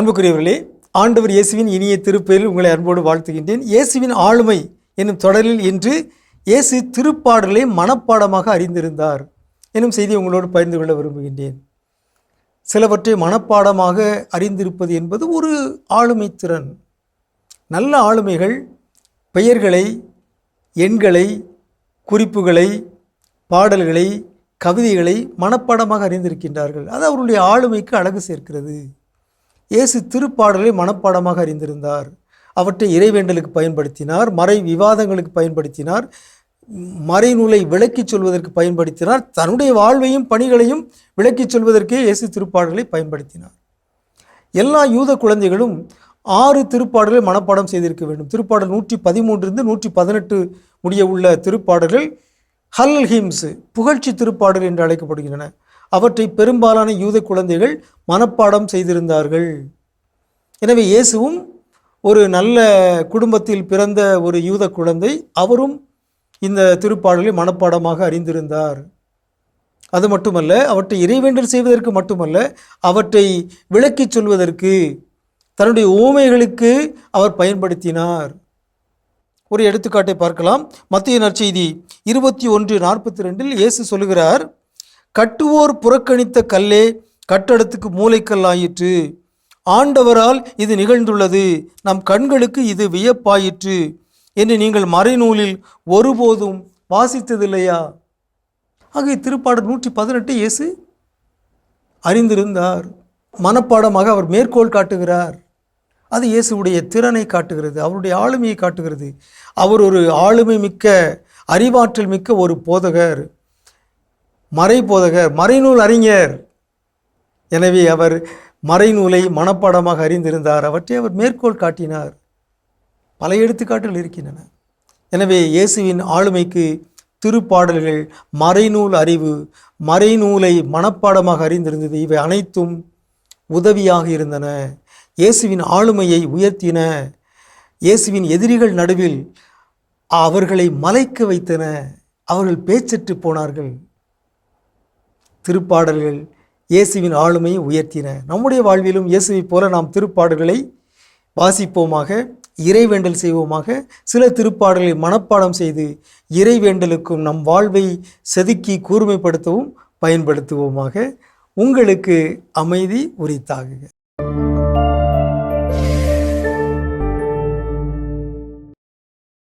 அன்புக்குரியவர்களே ஆண்டவர் இயேசுவின் இனிய திருப்பெயரில் உங்களை அன்போடு வாழ்த்துகின்றேன். இயேசுவின் ஆளுமை என்னும் தொடரில் இன்று இயேசு திருப்பாடலை மனப்பாடமாக அறிந்திருந்தார் என்னும் செய்தி உங்களோடு பகிர்ந்து கொள்ள விரும்புகின்றேன். சிலவற்றை மனப்பாடமாக அறிந்திருப்பது என்பது ஒரு ஆளுமை திறன். நல்ல ஆளுமைகள் பெயர்களை எண்களை குறிப்புகளை பாடல்களை கவிதைகளை மனப்பாடமாக அறிந்திருக்கின்றார்கள். அது அவருடைய ஆளுமைக்கு அழகு சேர்க்கிறது. இயேசு திருப்பாடலை மனப்பாடமாக அறிந்திருந்தார். அவற்றை இறைவேண்டலுக்கு பயன்படுத்தினார் மறை விவாதங்களுக்கு பயன்படுத்தினார் மறைநூலை விளக்கிச் சொல்வதற்கு பயன்படுத்தினார் தன்னுடைய வாழ்வையும் பணிகளையும் விளக்கிச் சொல்வதற்கே இயேசு திருப்பாடலை பயன்படுத்தினார். எல்லா யூத குழந்தைகளும் ஆறு திருப்பாடலை மனப்பாடம் செய்திருக்க வேண்டும். திருப்பாடல் நூற்றி பதிமூன்றிலிருந்து நூற்றி பதினெட்டு முடிய உள்ள திருப்பாடல்கள் ஹல் ஹிம்ஸ் புகழ்ச்சி திருப்பாடல் என்று அழைக்கப்படுகின்றன. அவற்றை பெரும்பாலான யூத குழந்தைகள் மனப்பாடம் செய்திருந்தார்கள். எனவே இயேசுவும் ஒரு நல்ல குடும்பத்தில் பிறந்த ஒரு யூத குழந்தை அவரும் இந்த திருப்பாடலை மனப்பாடமாக அறிந்திருந்தார். அது மட்டுமல்ல அவற்றை இறைவேண்டல் செய்வதற்கு மட்டுமல்ல அவற்றை விளக்கிச் சொல்வதற்கு தன்னுடைய ஊமைகளுக்கு அவர் பயன்படுத்தினார். ஒரு எடுத்துக்காட்டை பார்க்கலாம். மத்திய நற்செய்தி இருபத்தி ஒன்று நாற்பத்தி ரெண்டில் இயேசு சொல்லுகிறார் கட்டுவோர் புறக்கணித்த கல்லே கட்டடத்துக்கு மூளைக்கல் ஆயிற்று ஆண்டவரால் இது நிகழ்ந்துள்ளது. நம் கண்களுக்கு இது வியப்பாயிற்று. என்று நீங்கள் மறைநூலில் ஒருபோதும் வாசித்ததில்லையா? ஆகிய திருப்பாடல் நூற்றி பதினெட்டு இயேசு அறிந்திருந்தார். மனப்பாடமாக அவர் மேற்கோள் காட்டுகிறார். அது இயேசுவுடைய திறனை காட்டுகிறது அவருடைய ஆளுமையை காட்டுகிறது. அவர் ஒரு ஆளுமை மிக்க அறிவாற்றல் மிக்க ஒரு போதகர். மறைபோதகர் மறைநூல் அறிஞர். எனவே அவர் மறைநூலை மனப்பாடமாக அறிந்திருந்தார். அவற்றை அவர் மேற்கோள் காட்டினார். பல எடுத்துக்காட்டுகள் இருக்கின்றன. எனவே இயேசுவின் ஆளுமைக்கு திருப்பாடல்கள் மறைநூல் அறிவு மறைநூலை மனப்பாடமாக அறிந்திருந்தது. இவை அனைத்தும் உதவியாக இருந்தன. இயேசுவின் ஆளுமையை உயர்த்தின இயேசுவின் எதிரிகள் நடுவில் அவர்களை மலைக்க வைத்தன. அவர்கள் பேச்சற்று போனார்கள். திருப்பாடல்கள் இயேசுவின் ஆளுமையை உயர்த்தின. நம்முடைய வாழ்விலும் இயேசுவை போல நாம் திருப்பாடல்களை வாசிப்போமாக இறைவேண்டல் செய்வோமாக சில திருப்பாடல்களை மனப்பாடம் செய்து இறைவேண்டலுக்கும் நம் வாழ்வை செதுக்கி கூர்மைப்படுத்தவும் பயன்படுத்துவோமாக. உங்களுக்கு அமைதி உரித்தாகுக.